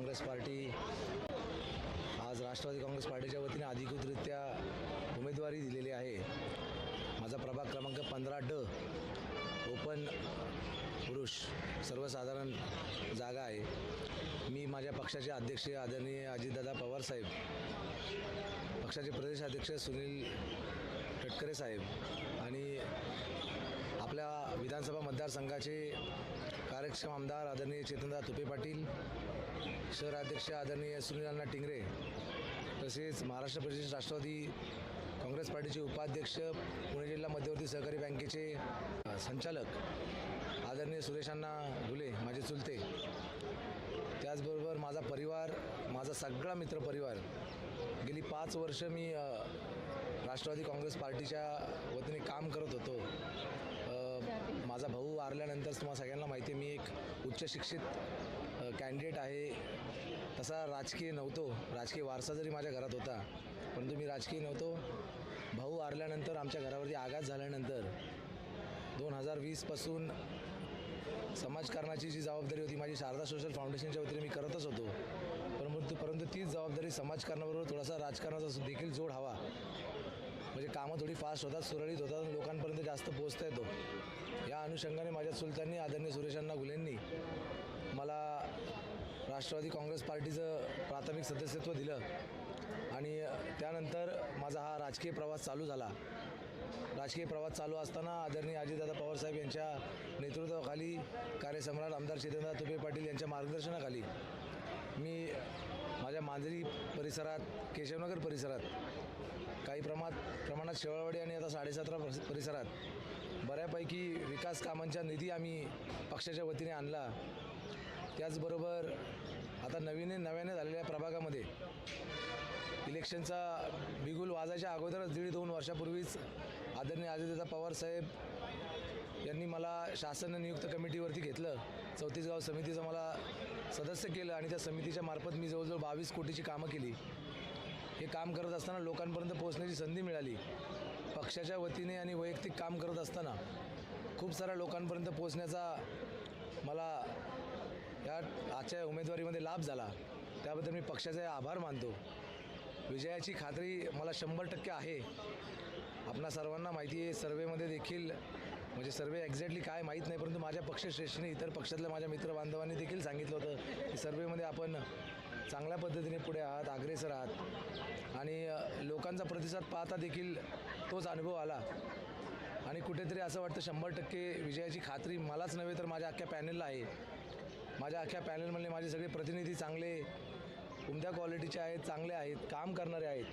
Congress party आज राष्ट्रवादी काँग्रेस पार्टीच्या वतीने अधिकृतरित्या उमेदवारी दिलेली आहे. माझा प्रभाग क्रमांक पंधरा ड ओपन पुरुष सर्वसाधारण जागा आहे. मी माझ्या पक्षाचे अध्यक्ष आदरणीय अजितदादा पवारसाहेब पक्षाचे प्रदेश अध्यक्ष सुनील तटकरे साहेब आणि आपल्या विधानसभा मतदारसंघाचे कार्यक्षम आमदार आदरणीय चेतनदा तुपे पाटील शहराध्यक्ष आदरणीय सुनील अण्णा टिंगरे तसेच महाराष्ट्र प्रदेश राष्ट्रवादी काँग्रेस पार्टीचे उपाध्यक्ष पुणे जिल्हा मध्यवर्ती सहकारी बँकेचे संचालक आदरणीय सुरेशांना घुले माझे चुलते. त्याचबरोबर माझा परिवार माझा सगळा मित्रपरिवार गेली पाच वर्ष मी राष्ट्रवादी काँग्रेस पार्टीच्या वतीने काम करत होतो. माझा भाऊ वारल्यानंतर तुम्हाला सगळ्यांना माहिती आहे मी शिक्षित कॅन्डिडेट आहे. तसा राजकीय नव्हतो. राजकीय वारसा जरी माझ्या घरात होता परंतु मी राजकीय नव्हतो. भाऊ वारल्यानंतर आमच्या घरावरती आघात झाल्यानंतर दोन हजार वीसपासून समाजकारणाची जी जबाबदारी होती माझी शारदा सोशल फाउंडेशनच्या वतीने मी करतच होतो. परंतु परंतु तीच जबाबदारी समाजकारणाबरोबर थोडासा राजकारणाचा देखील जोड हवा. म्हणजे कामं थोडी फास्ट होतात सुरळीत होतात आणि लोकांपर्यंत जास्त पोहोचता येतो. या अनुषंगाने माझ्या सुलतांनी आदरणीय सुरेशांना गुलेंनी मला राष्ट्रवादी काँग्रेस पार्टीचं प्राथमिक सदस्यत्व दिलं आणि त्यानंतर माझा हा राजकीय प्रवास चालू झाला. राजकीय प्रवास चालू असताना आदरणीय अजितदादा पवारसाहेब यांच्या नेतृत्वाखाली कार्यसम्राट आमदार चेतनदादा तुपे पाटील यांच्या मार्गदर्शनाखाली मी माझ्या मांजरी परिसरात केशवनगर परिसरात काही प्रमाणात प्रमाणात शेवळवाडी आणि आता साडेसतरा परिसरात बऱ्यापैकी विकास कामांचा निधी आम्ही पक्षाच्या वतीने आणला. त्याचबरोबर आता नवीन नव्याने झालेल्या प्रभागामध्ये इलेक्शनचा बिगुल वाजायच्या अगोदरच दीड दोन वर्षापूर्वीच आदरणीय आदित्यदा पवार साहेब यांनी मला शासन नियुक्त कमिटीवरती घेतलं. चौतीस गाव समितीचं मला सदस्य केलं आणि त्या समितीच्या मार्फत मी जवळजवळ बावीस कोटीची कामं केली. हे काम करत असताना लोकांपर्यंत पोहोचण्याची संधी मिळाली. पक्षाच्या वतीने आणि वैयक्तिक काम करत असताना खूप साऱ्या लोकांपर्यंत पोहोचण्याचा मला या आजच्या उमेदवारीमध्ये लाभ झाला. त्याबद्दल मी पक्षाचे आभार मानतो. विजयाची खात्री मला शंभर टक्के आहे. आपणा सर्वांना माहिती आहे सर्वेमध्ये देखील म्हणजे सर्वे एक्झॅक्टली काय माहीत नाही परंतु माझ्या पक्षश्रेष्ठीने इतर पक्षातल्या माझ्या मित्रबांधवांनी देखील सांगितलं होतं की सर्वेमध्ये आपण चांगल्या पद्धतीने पुढे आहात अग्रेसर आहात. आणि लोकांचा प्रतिसाद पाहता देखील तोच अनुभव आला. आणि कुठेतरी असं वाटतं शंभर टक्के विजयाची खात्री मलाच नव्हे तर माझ्या अख्ख्या पॅनेलला आहे. माझ्या अख्ख्या पॅनेलमधले माझे सगळे प्रतिनिधी चांगले उमद्या क्वालिटीचे आहेत चांगले आहेत काम करणारे आहेत.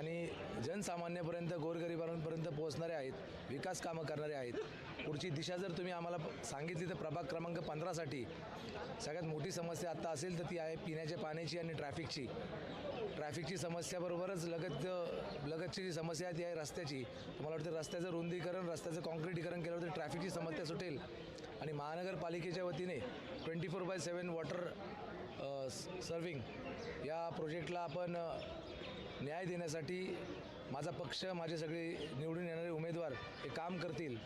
आणि जनसामान्यापर्यंत गोरगरिबांपर्यंत पोहोचणारे आहेत विकास कामं करणारे आहेत. पुढची दिशा जर तुम्ही आम्हाला सांगितली तर प्रभाग क्रमांक पंधरासाठी सगळ्यात मोठी समस्या आत्ता असेल तर ती आहे पिण्याच्या पाण्याची आणि ट्रॅफिकची. ट्रॅफिकची समस्याबरोबरच लगत लगतची जी समस्या आहे ती आहे रस्त्याची. मला वाटतं रस्त्याचं रुंदीकरण रस्त्याचं कॉन्क्रिटीकरण केलं तर ट्रॅफिकची समस्या सुटेल. आणि महानगरपालिकेच्या वतीने twenty four by seven water serving या प्रोजेक्टला आपण न्याय देण्यासाठी माझा पक्ष माझे सगळे निवडून येणारे उमेदवार हे काम करतील.